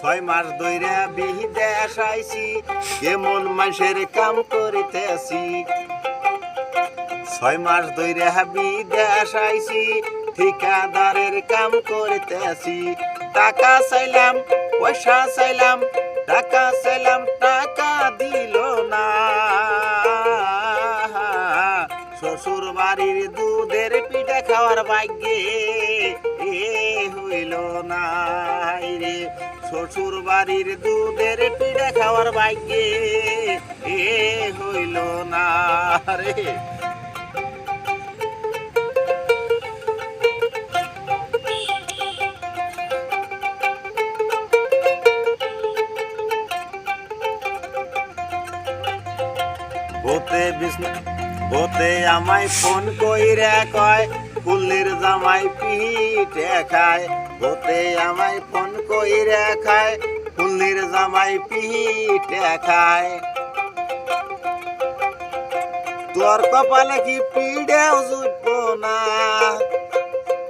ছয় মাস ধইরা বিদেশ আইছি, কেমন মাসের কাম করিতেছি। ছয় মাস ধইরা বিদেশ আইছি, ঠিকাদারের কাম করিতেছি। টাকা চাইলাম, পয়সা চাইলাম, টাকা চাইলাম, টাকা দিল না। শ্বশুর বাড়ির দুধের পিঠা খাওয়ার ভাগ্যে এ হইল না রে। শ্বশুর বাড়ির দুধের পিঠা খাওয়ার ভাগ্যে এ হইল না রে। বোতে বিষ্ণু বোতে আমায় ফোন কইরা কয় ফুলের জামাই পিঠে খায় বোতে আমায় ফোন কইরা খায় ফুলের জামাই পিঠে খায় তোর কপালে কি পিঠেও জুটবো না?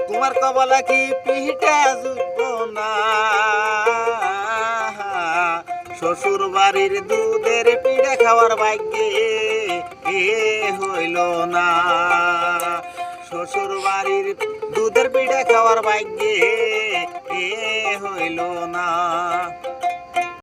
তোমার কপালে কি পিঠে জুটবো না? শ্বশুর বাড়ির দুধের পিঠে খাওয়ার ভাগ্যে এ হইল না। শ্বশুর বাড়ির দুধের পিঠে খাওয়ার ভাগ্যে এ হইল না।